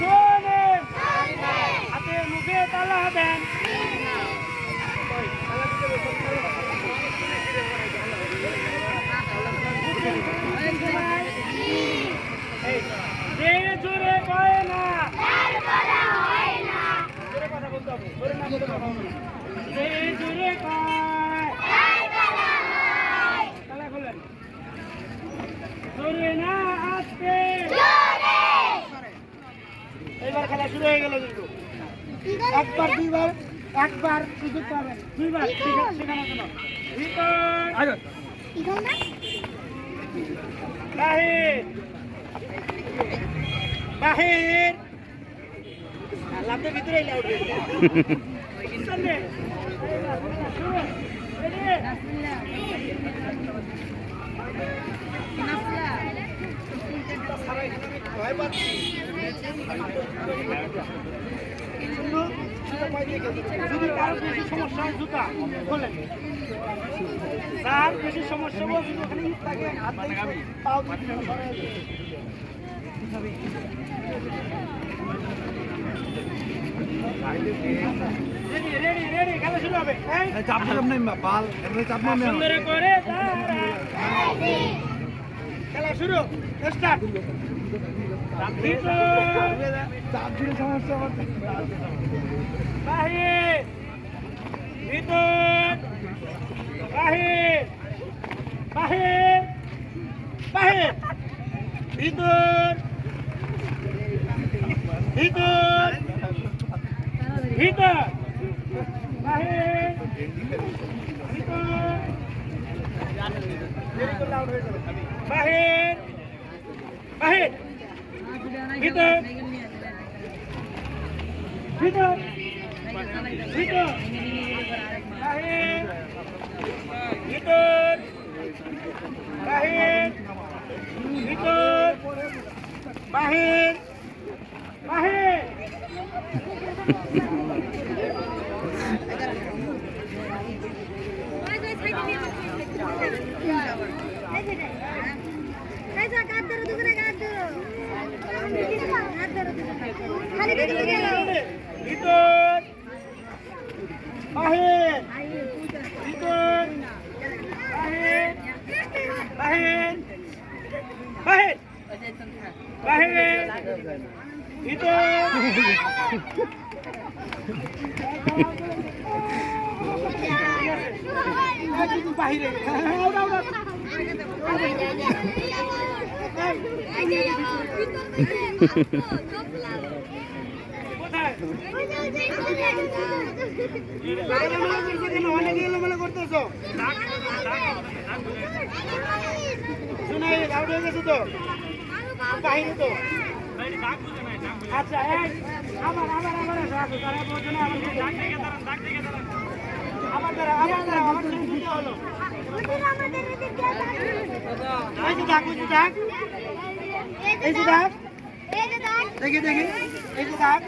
শোনেন হাতে মুখে তালা যে জোরে কয় না। যে জোরে তালা খোলেন জোরে না আসতে এবার খেলা শুরু হয়ে গেল কিন্তু। একবার দুইবার একবার সুযোগ পাবেন দুইবার শেখা- শেখানোর জন্য বাহির। বাহির। লাভটা ভিতরে যদি কারও বেশি সমস্যা হয় জুতা খোলেন তার বেশি সমস্যা হবে ওখানে থাকে হাত পাও। রেডি রেডি রেডি খেলা শুরু হবে চাপ নাই বাল চাপ নাই করে শুরু স্টার্ট চাপ দিলে সমস্যা আমার বাহির। ভিতর। বাহির। বাহির। বাহির। ভিতর। ভিতর। ভিতর। বাহির। বাহির বাহির ভিতর ভিতর ভিতর বাহির ভিতর বাহির ভিতর বাহির বাহির ভিতর বাহির ভিতর বাহির বাহির বাহির বাহির ভিতর বাহিরে হয়ে তো আচ্ছা আবার আবার আবার থেকে দাঁড়ান ডাক থেকে দাঁড়ান। আবার আবার দেখে দেখি দেখি এই যে ডাক